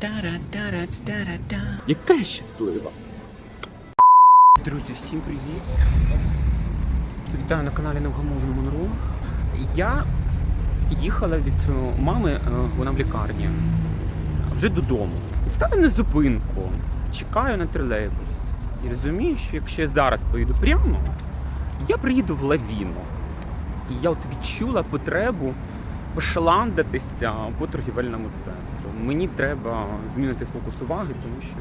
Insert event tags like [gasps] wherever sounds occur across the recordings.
Та-ра-та-ра-та-ра-та. Яка я щаслива. Друзі, всім привіт. Вітаю на каналі Невгамовний Монро. Я їхала від е, мами, е, вона в лікарні, вже додому. І ставлю на зупинку, чекаю на тролейбус. І розумію, що якщо я зараз поїду прямо, я приїду в лавіну. І я от відчула потребу пошаландатися по торгівельному центру. Мені треба змінити фокус уваги, тому що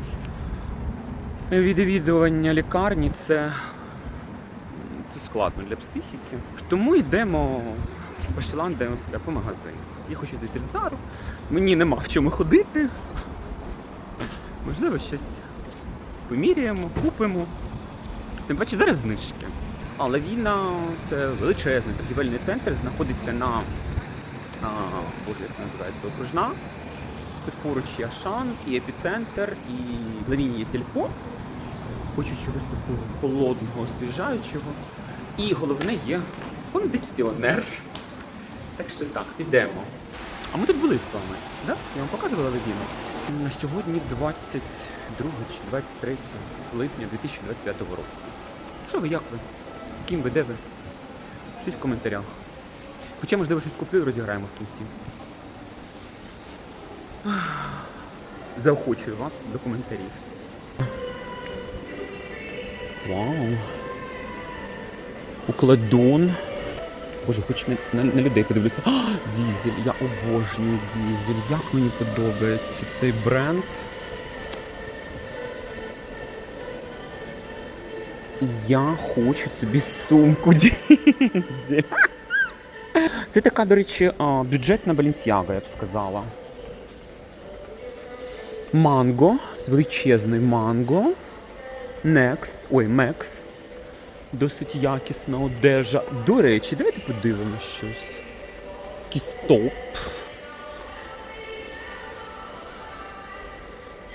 відвідування лікарні це, це складно для психіки. Тому йдемо пошаландаємося по магазині. Я хочу зайти в Зару, мені нема в чому ходити. Можливо, щось поміряємо, купимо. Тим паче зараз знижки. А Лавіна це величезний торгівельний центр, знаходиться на а, боже, як це називається, окружна. Тут поруч є Ашан, і епіцентр, і в Лавіні є сільпо. Хочу чогось такого холодного, освіжаючого. І головне є кондиціонер. Так що так, підемо. А ми тут були з вами, да? Я вам показувала Лавіну. На сьогодні 22 чи 23 липня 2025 року. Що ви, як ви? З ким ви, де ви? Пишіть в коментарях. Хоча, можливо, щось куплю і розіграємо в кінці. Заохочую вас до коментарів. Вау. Укладон. Боже, хоч на, на, на людей подивлюся. А, дізель, я обожнюю дізель. Як мені подобається цей бренд. Я хочу собі сумку [laughs] дізель. Це така, до речі, бюджетна Balenciaga, я б сказала. Манго, величезний манго. Некс, ой, Мекс. Досить якісна одежа. До речі, давайте подивимось щось. Якийсь топ.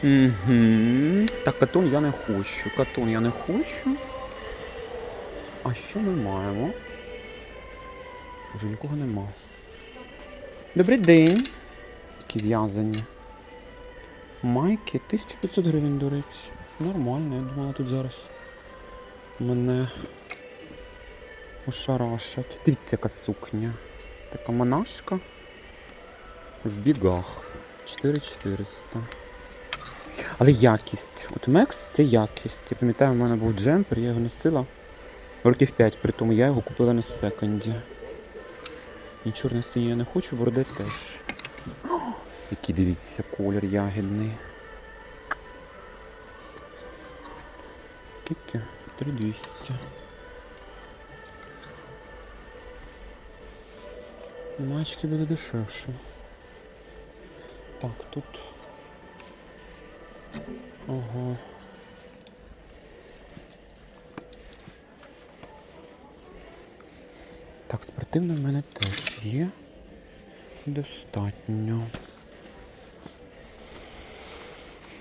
Угу. Так, катон я не хочу. Катон я не хочу. А що ми маємо? Вже нікого нема. Добрий день. Такі в'язані. Майки 1500 гривень, до речі. Нормально, я думала тут зараз мене ошарашать. Дивіться, яка сукня. Така монашка в бігах. 4400. Але якість. От Мекс це якість. Я пам'ятаю, в мене був джемпер, я його носила років 5, при тому я його купила на секонді. І чорної стіні я не хочу, борде теж. Який дивіться колір ягідний. Скільки? 3200. Мачки буде дешевше. Так, тут. Ага. Так, спортивне в мене теж є. Достатньо.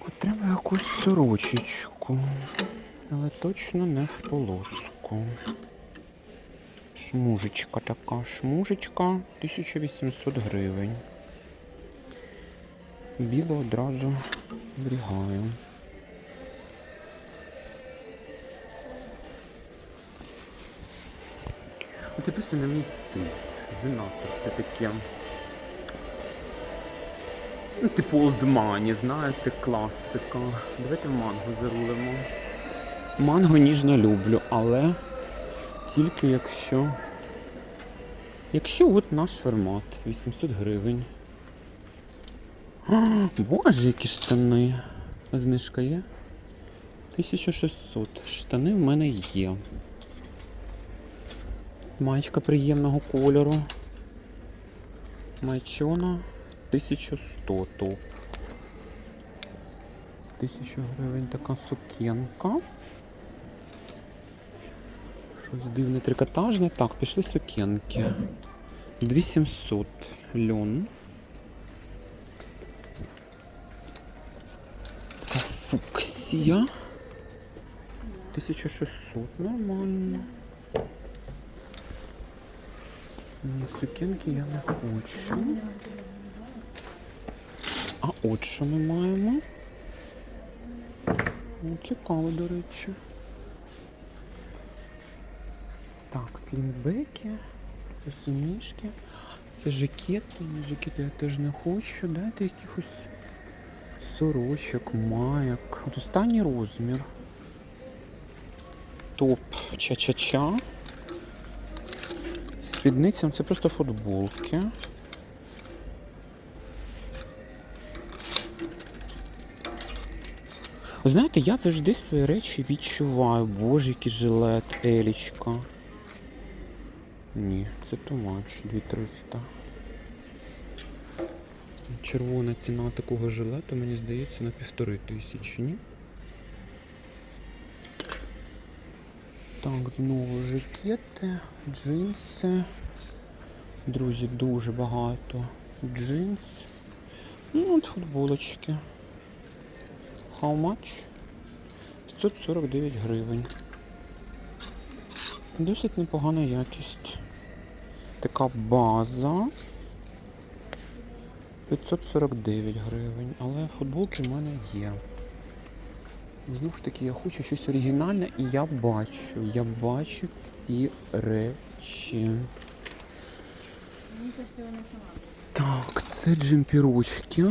От треба якусь сорочечку. Але точно не в полоску. Шмужечка така. Шмужечка 1800 гривень. Біло одразу врігаю. Це просто на мій стиль. Занадто все таке. Ну, типу Money, знаєте, класика. Давайте манго зарулимо. Манго ніжно люблю, але тільки якщо. Якщо от наш формат 800 гривень. А, Боже, які штани. Знижка є? 1600. Штани в мене є. Маєчка приємного кольору. Майчона 1100 топ. 1000 гривень така сукенка. Щось дивне трикотажне. Так, пішли сукенки. 2700 льон. Фуксія. 1600, нормально. Ні, сукенки я не хочу. А от що ми маємо? Ну, цікаво, до речі. Так, слінбеки, сумішки, це жакети, ні, жакети я теж не хочу. Дайте якихось сорочок, майок. От останній розмір. Топ ча-ча-ча. Спідниця, ну, це просто футболки. Знаєте, я завжди свої речі відчуваю. Боже, який жилет, елічка. Ні, це тумач, 2300. Червона ціна такого жилету, мені здається, на півтори тисячі, ні? Так, знову жакети, джинси. Друзі, дуже багато джинс. Ну, от футболочки. How much? 549 гривень. Досить непогана якість. Така база. 549 гривень, але футболки в мене є. Знову ж таки, я хочу щось оригінальне і я бачу, я бачу ці речі. Так, це джемпірочки.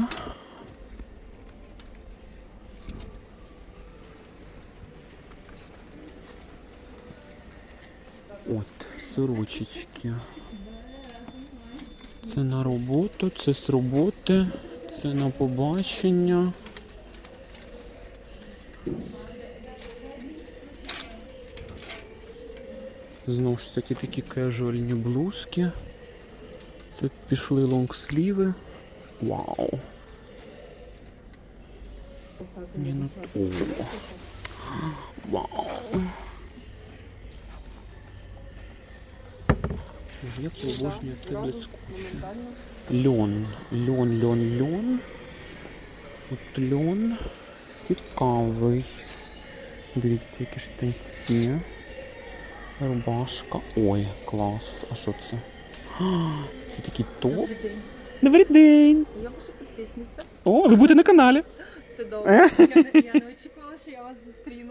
От, сорочечки. Це на роботу, це з роботи, це на побачення. Знову ж таки такі кежуальні блузки. Це пішли лонгсліви. Вау. Ні, ну, о. Вау. Як я обожнюю це блискуче. Льон, льон, льон, льон. От льон цікавий. Дивіться, які штанці. Рубашка. Ой, клас. А що це? Це такий топ. Добрий день. Добрий день! Я ваша підписниця. О, ви будете на каналі. Це добре. Я не, я не очікувала, що я вас зустріну.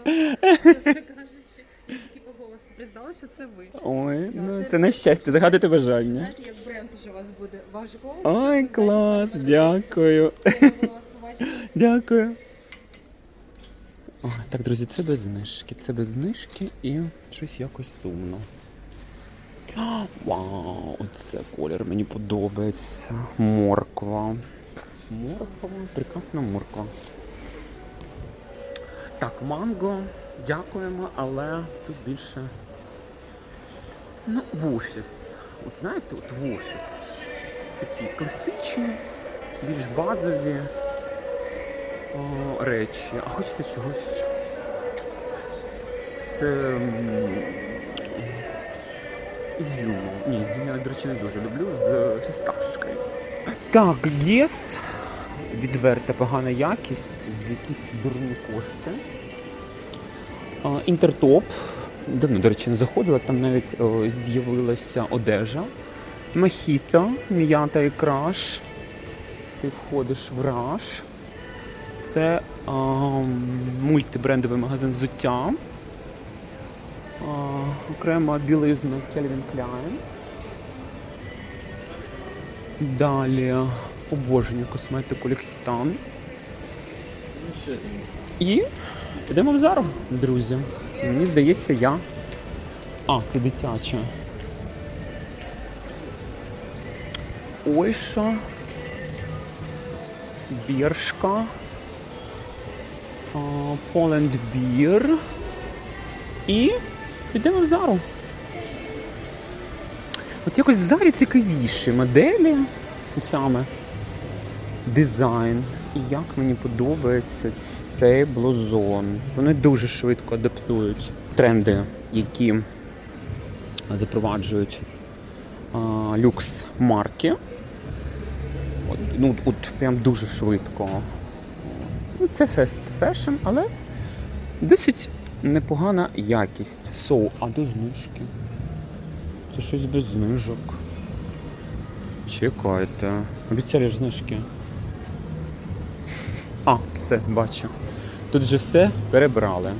Чесно кажучи, я тільки по голосу признала, що це ви. Ой, Да, ну це це на щастя, загадуйте бажання. Знаєте, як бренд уже у вас буде. Ваш голос. Ой, клас, дякую. було вас побачити. Дякую. Ой, так, друзі, це без знижки. Це без знижки і щось якось сумно. Вау, оце колір мені подобається. Морква. Морква, прекрасна морква. Так, манго, дякуємо, але тут більше. Ну, в офіс. От знаєте, от в офіс. Такі класичні, більш базові о, речі. А хочеться чогось з ізюмом. Ні, ізюм я, до речі, не дуже люблю з фісташкою. Так, Гес. Відверта погана якість, з якісь дурні кошти. Інтертоп. Давно, до речі, не заходила, там навіть з'явилася одежа. Мохіто, м'ята і краш. Ти входиш в раш. Це а, мультибрендовий магазин взуття. Окрема білизна Calvin Klein. Далі обожнюю косметику Лекситан. І йдемо в Зару, друзі. Мені здається, я. А, це дитяча. Ойша. Біршка. Poland Beer. І підемо в Зару. От якось в Зарі цікавіші моделі. От саме дизайн. І як мені подобається цей блузон. Вони дуже швидко адаптують тренди, які запроваджують а, люкс марки. От, ну, от прям дуже швидко. Це фест фешн, але досить непогана якість. Соу, а де знижки? Це щось без знижок. Чекайте. Обіцяли ж знижки. А, все, бачу. Тут вже все перебрали.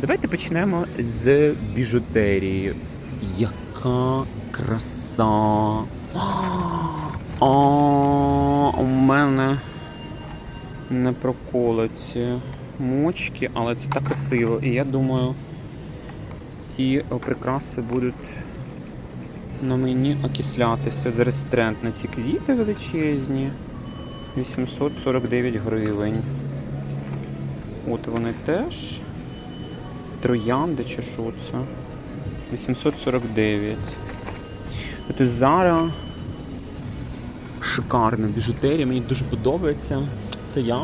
Давайте почнемо з біжутерії. Яка краса! [gasps] А, у мене не проколоті мочки, але це так красиво. І я думаю, ці прикраси будуть на мені окислятися. Зараз тренд на ці квіти величезні. 849 гривень. От вони теж. Троянди чи що це? 849. От Зара. Шикарна біжутерія, мені дуже подобається. Це я.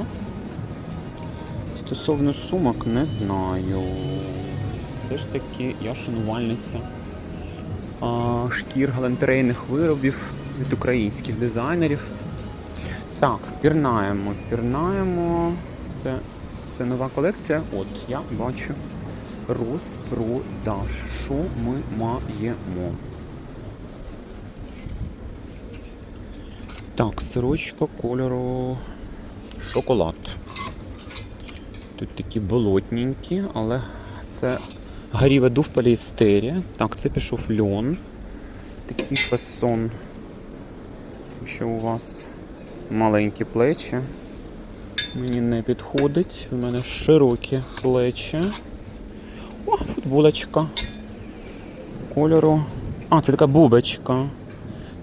Стосовно сумок не знаю. Все ж таки я шанувальниця а, шкір галантерейних виробів від українських дизайнерів. Так, пірнаємо, пірнаємо. Це, це нова колекція. От я бачу розпродаж. Що ми маємо? Так, сорочка кольору шоколад. Тут такі болотненькі, але це гаріве дув поліестері. Так, це пішов льон. Такий фасон. Якщо у вас маленькі плечі, мені не підходить. У мене широкі плечі. О, футболочка. Кольору. А, це така бубочка.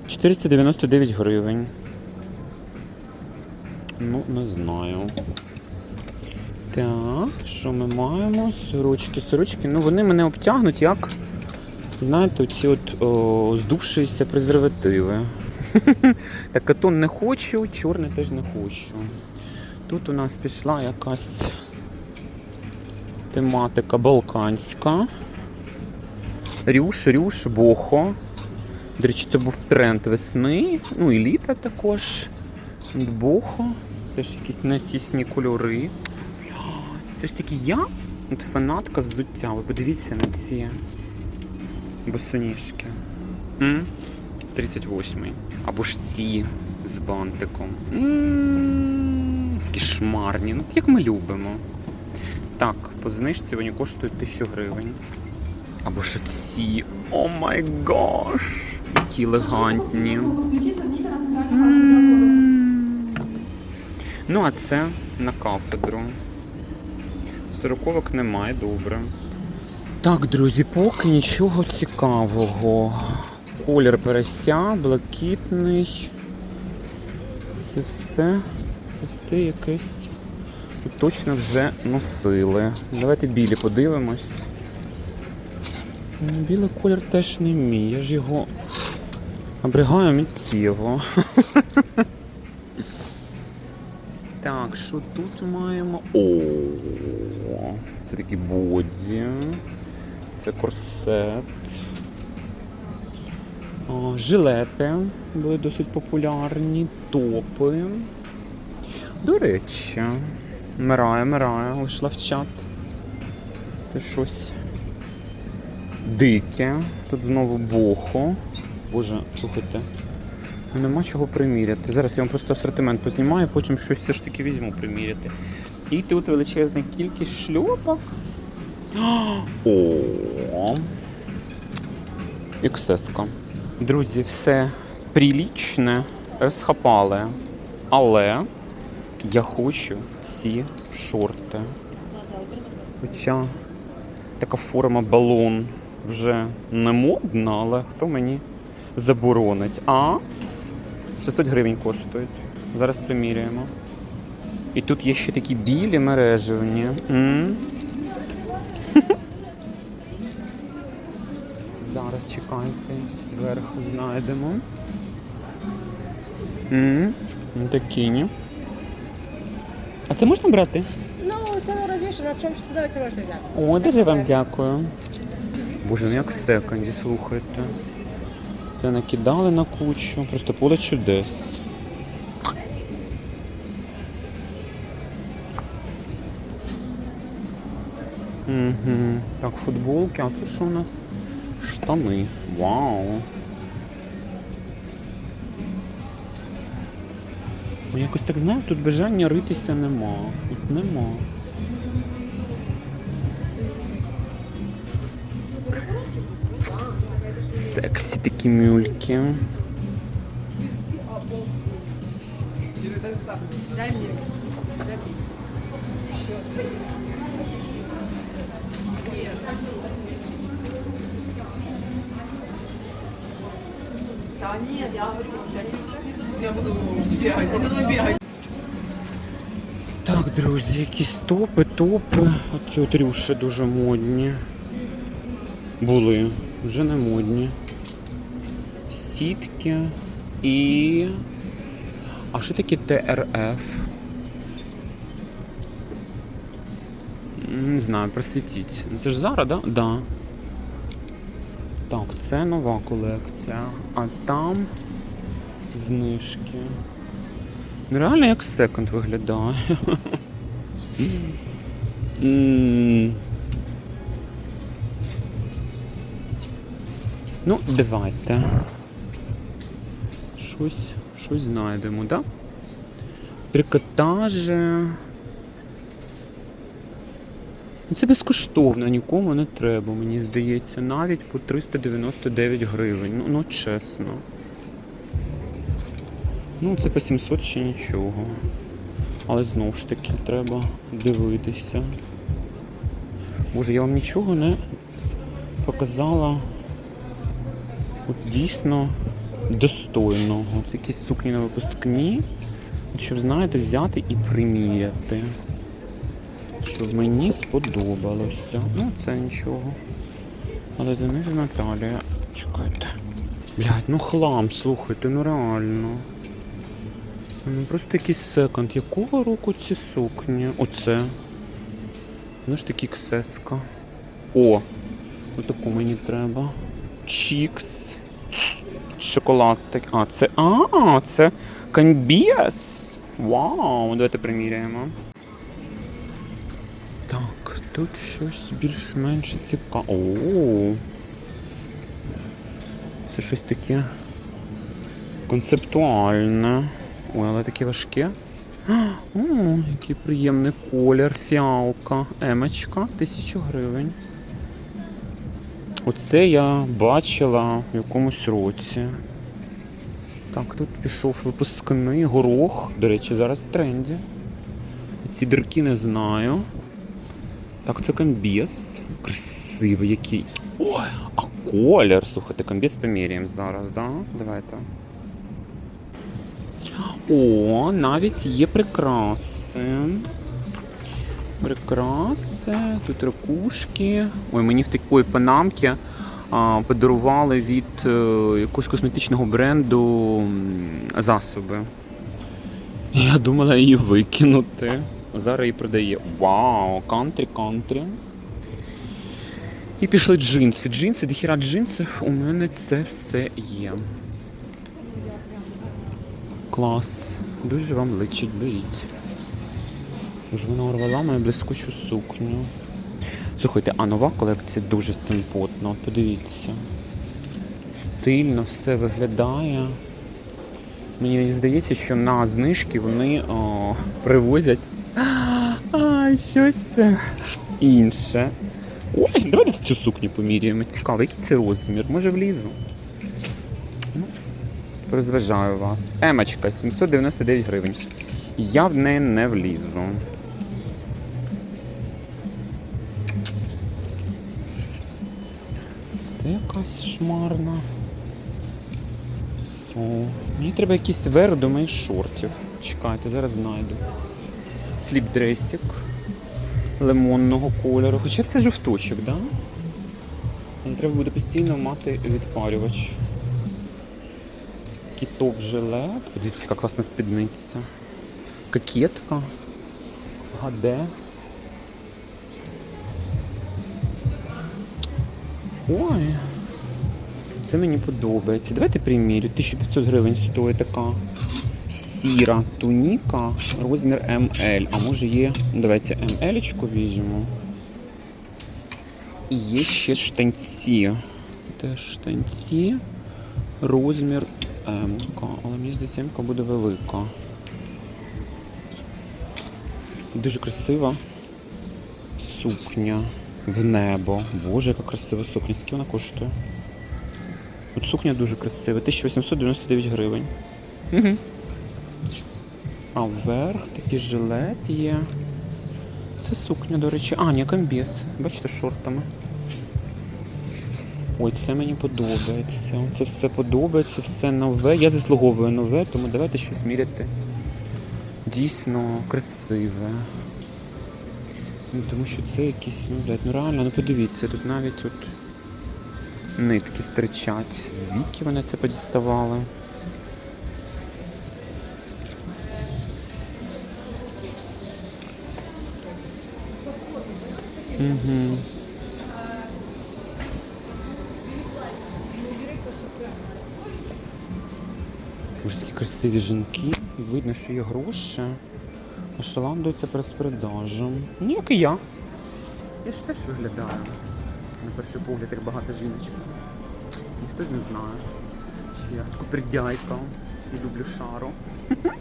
499 гривень. Ну, не знаю. Так, що ми маємо? Сорочки, сорочки. Ну вони мене обтягнуть як, знаєте, ці от о, здувшиеся презервативи. [laughs] Так, катон не хочу, чорний теж не хочу. Тут у нас пішла якась тематика балканська. Рюш, рюш, бохо. До речі, це був тренд весни, ну і літа також. Бохо. Теж якісь насісні кольори. Все ж таки я от фанатка взуття. Ви подивіться на ці босоніжки. 38-й. Або ж ці з бантиком. М, Такі шмарні. Ну, як ми любимо. Так, по знижці вони коштують 1000 гривень. Або ж ці. О май гош! Які елегантні. Ну, а це на кафедру. Сороковок немає, добре. Так, друзі, поки нічого цікавого. Колір переся, блакитний. Це все. Це все якесь. Точно вже носили. Давайте білі подивимось. Білий колір теж не мій. Я ж його обригаю миттєво. [laughs] Так, що тут маємо? О, це такі боді. Це корсет. О, жилети були досить популярні, топи. До речі, Мирає, Мирає, вийшла в чат. Це щось дике. Тут знову бохо. Боже, слухайте. Ну, Нема чого приміряти. Зараз я вам просто асортимент познімаю, потім щось все ж таки візьму приміряти. І тут величезна кількість шльопок. [gasps] О! XS-ка. Друзі, все прилічне розхапали. Але я хочу ці шорти. Хоча така форма балон вже не модна, але хто мені заборонить? А 600 гривень коштують. Зараз приміряємо. І тут є ще такі білі мережевні. [laughs] Зараз чекайте, зверху знайдемо. Такі. ні. А це можна брати? Ну, це розвішено, в чому давайте можна взяти. О, дуже вам дякую. Боже, ну як в секонді, слухайте. Все накидали на кучу, просто поле чудес. Угу. Так, футболки, а тут що у нас? Штани. Вау. Якось так знаю, тут бажання ритися нема. Тут нема. Такі мюльки. Да нет, я говорю, я буду бегать, я буду бегать. Так, друзі, якісь топи, топи. Оці от рюші дуже модні. Були, вже не модні. Сітки і. А що таке ТРФ? Не знаю, просвітіть. Ну, Це ж Зара, да? Да. Так, це нова колекція. А там знижки. Ну, реально як секонд виглядає. [laughs] Ну, давайте. Щось, щось знайдемо, да? Трикотажі. Ну, Це безкоштовно, нікому не треба, мені здається, навіть по 399 гривень. Ну, ну чесно. Ну, це по 700 ще нічого. Але знову ж таки треба дивитися. Боже, я вам нічого не показала от дійсно достойного. Це якісь сукні на випускні. Щоб, знаєте, взяти і приміряти. Щоб мені сподобалося. Ну, це нічого. Але занижена талія. Чекайте. Блядь, ну хлам, слухайте, ну реально. Ну просто якийсь секонд. Якого року ці сукні? Оце. Ну ж такі ксеска. О! Отаку мені треба. Чікс. Шоколад так. А, це. А, це канбіас. Вау! Давайте приміряємо. Так, тут щось більш-менш цікаве. О! Це щось таке концептуальне. Ой, але таке важке. О, який приємний колір. Фіалка. Емочка, тисячу гривень. Оце я бачила в якомусь році. Так, тут пішов випускний горох. До речі, зараз в тренді. Ці дірки не знаю. Так, це комбіз. Красивий який. Ой, а колір. Слухайте, комбіз поміряємо зараз, да? Давайте. О, навіть є прикраси. Прикраси, тут ракушки. Ой, мені в такої панамки подарували від е, якогось косметичного бренду засоби. Я думала її викинути. Зараз її продає. Вау, кантрі, кантрі. І пішли джинси. Джинси, дохіра джинсів. У мене це все є. Клас. Дуже вам личить, беріть. Може вона урвала мою блискучу сукню. Слухайте, а нова колекція дуже симпотна. Подивіться. Стильно все виглядає. Мені здається, що на знижки вони о, привозять а, щось інше. Ой, давайте цю сукню поміряємо. Цікаво, який це розмір. Може влізу? Ну, Розважаю вас. Емочка, 799 гривень. Я в неї не влізу. Якась. Со. Мені треба якийсь верх до моїх шортів. Чекайте, зараз знайду. Сліпдресик лимонного кольору. Хоча це жовточок, так? Да? Мені треба буде постійно мати відпарювач. Такий топ-жилет. Дивіться, яка класна спідниця. Кокетка. Гаде. Ой. Це мені подобається. Давайте примірю. 1500 гривень стоїть така сіра туніка, розмір ML. А може є. Давайте ML візьмемо. І є ще штанці. Теж штанці. Розмір М. Але мені здається, М буде велика. Дуже красива сукня в небо. Боже, яка красива сукня. Скільки вона коштує? От сукня дуже красива. 1899 гривень. Угу. А вверх такий жилет є. Це сукня, до речі. А, ні, комбез. Бачите, шортами. Ой, це мені подобається. Це все подобається, все нове. Я заслуговую нове, тому давайте щось міряти. Дійсно красиве. Ну, тому що це якісь, ну, блядь, ну реально, ну подивіться, тут навіть от нитки стирчать. Звідки вони це подіставали? Угу. Боже, такі красиві жінки. Видно, що є гроші. А шаландуються розпродажем. Ну, як і я. Я ж теж виглядаю. На перший погляд, як багато жіночок. Ніхто ж не знає. Що я скупердяйка і люблю шару. [laughs]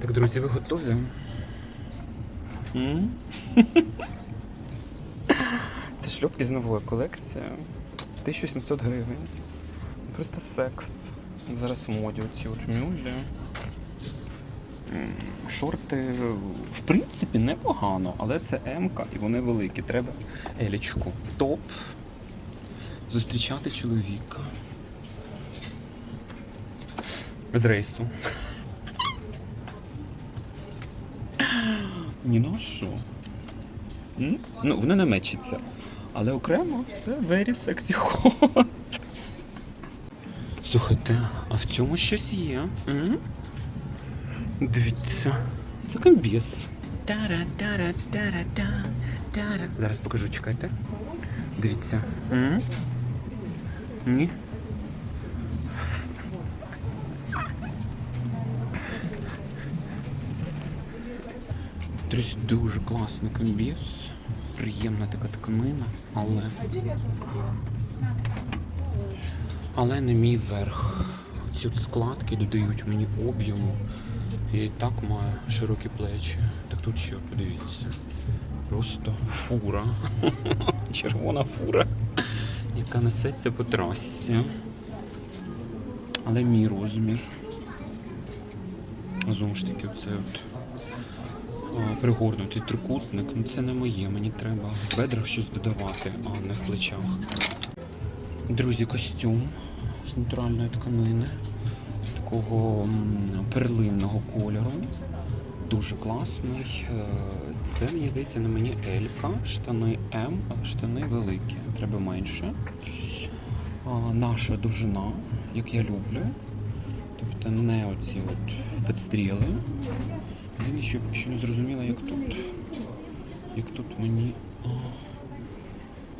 Так, друзі, ви готові? [laughs] Це шльопки з нової колекції. 1700 гривень. Просто секс. Зараз в моді оці от мюлі. Шорти, в принципі, непогано, але це М-ка і вони великі. Треба елічку. Топ. Зустрічати чоловіка. З рейсу. Ні на що. Ну, воно не мечиться. Але окремо все very sexy hot. Слухайте, а в цьому щось є. М? Дивіться, це комбіз. Зараз покажу, чекайте. Дивіться. М? Ні. Друзі, дуже класний комбіз. Приємна така тканина, але. Але не мій верх. Ці от складки додають мені об'єму. І так маю широкі плечі. Так тут що, подивіться. Просто фура. [laughs] Червона фура, яка несеться по трасі. Але мій розмір. Знову ж таки, оце от пригорнутий трикутник. Ну це не моє, мені треба в бедрах щось додавати, а не в плечах. Друзі, костюм з натуральної тканини, такого перлинного кольору. Дуже класний. Е, Це, мені здається, на мені Елька, штани М, але штани великі, треба менше. Наша довжина, як я люблю. Тобто не оці от підстріли. Єдине, що ще не зрозуміла, як тут. Як тут мені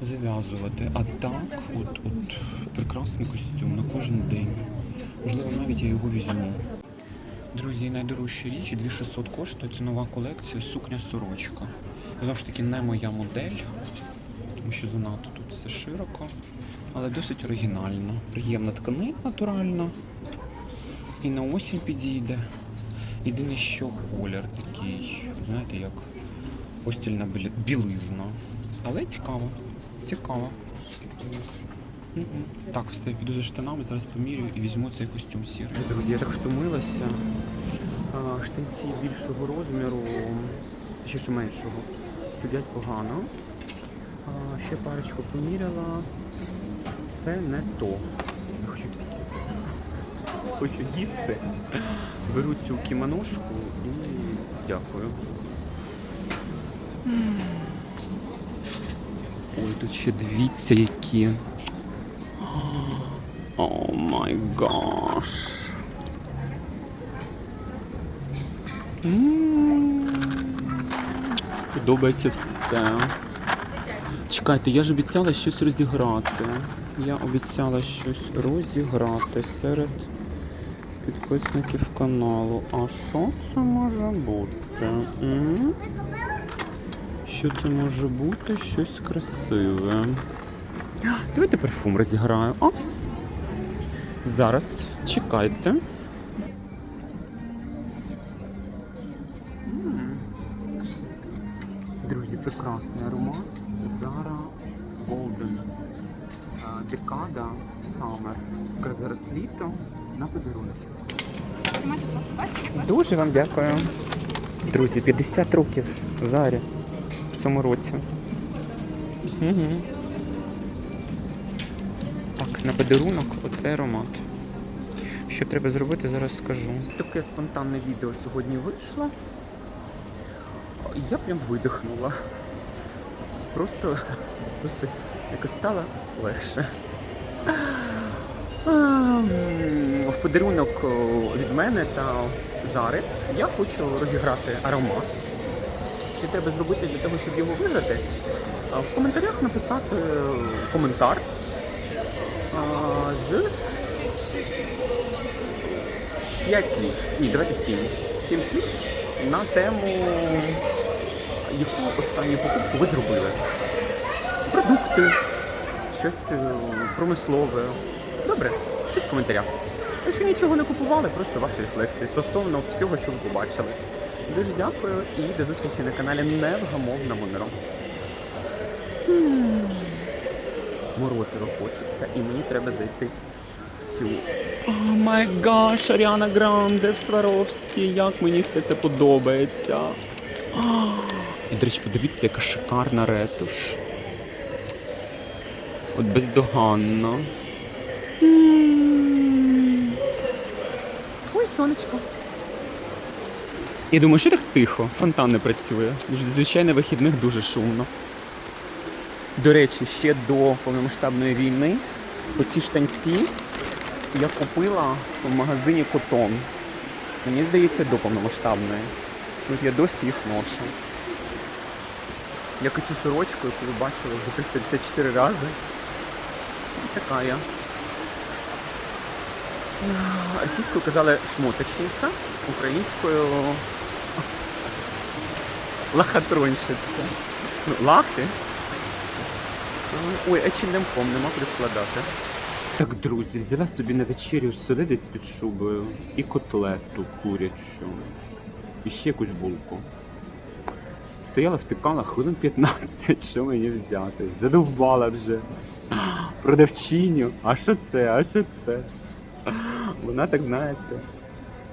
зав'язувати. А так, от, от прекрасний костюм на кожен день. Можливо, навіть я його візьму. Друзі, найдорожча річ 2600 коштує. Це нова колекція, сукня сорочка. Знову ж таки, не моя модель, тому що занадто тут все широко, але досить оригінально. Приємна тканина натуральна. І на осінь підійде. Єдине, що колір такий, знаєте, як постільна білизна. Але цікаво. Цікаво. Так, все, піду за штанами, зараз помірюю і візьму цей костюм сірий. Друзі, я так втомилася. А, Штанці більшого розміру, чи ще меншого, сидять погано. А, Ще парочку поміряла. Це не то. Я хочу після. Хочу їсти. Беру цю кімоношку і дякую. Ой, тут ще дивіться які. О май гаш. Подобається все. Чекайте, я ж обіцяла щось розіграти. Я обіцяла щось розіграти серед підписників каналу. А що це може бути? Що це може бути? Щось красиве. Давайте парфум розіграю. О! Зараз чекайте. М. Друзі, прекрасний аромат. Zara Golden. А, Декада Summer. Якраз зараз літо на подаруночок. Дуже вам дякую. Друзі, 50 років Зарі в цьому році. Угу. На подарунок оцей аромат. Що треба зробити, зараз скажу. Таке спонтанне відео сьогодні вийшло. Я прям видихнула. Просто, просто якось стало легше. Ем, В подарунок від мене та Зари я хочу розіграти аромат. Що треба зробити для того, щоб його виграти? В коментарях написати е, коментар з 5 слів. Ні, давайте 7. 7 слів на тему, яку останню покупку ви зробили. Продукти, щось е, промислове. Добре, пишіть в коментарях. Якщо нічого не купували, просто ваші рефлексії стосовно всього, що ви побачили. Дуже дякую і до зустрічі на каналі Невгамовна Монеро. Морозиво хочеться, і мені треба зайти в цю. О май гаш, Аріана Гранде в Сваровській, як мені все це подобається. І, до речі, подивіться, яка шикарна ретуш. От бездоганно. Ой, сонечко. Я думаю, що так тихо? Фонтан не працює. Звичайно, вихідних дуже шумно. До речі, ще до повномасштабної війни оці штанці я купила в магазині Котон. Мені здається, до повномасштабної. От я досі їх ношу. Як і цю сорочку, яку ви бачили вже 354 рази. І така я. Російською казали шмоточниця, українською лахатронщиця. Ну, лахи. Ой, а чим немком нема куди складати. Так, друзі, взяла собі на вечерю солодець під шубою і котлету курячу. І ще якусь булку. Стояла, втикала хвилин 15, що мені взяти. Задовбала вже. Продавчиню. А що це? А що це? Вона так, знаєте,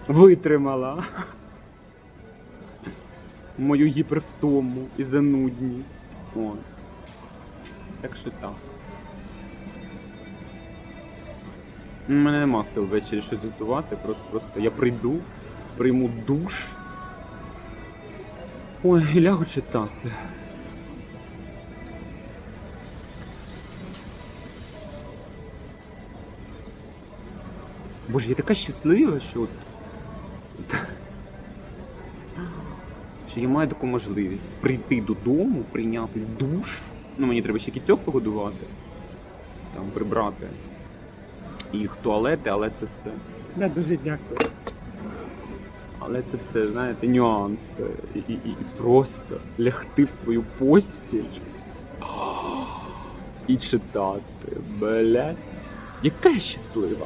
витримала мою гіпервтому і занудність. От. Так що так. У мене нема сил ввечері щось готувати, просто, просто я прийду, прийму душ. Ой, і лягу читати. Боже, я така щаслива, що от. Що я маю таку можливість прийти додому, прийняти душ. Ну, мені треба ще кітьок погодувати, там прибрати їх туалети, але це все. Да, дуже дякую. Але це все, знаєте, нюанси. І, і, і просто лягти в свою постіль [gasps] і читати. Блять. Яка я щаслива.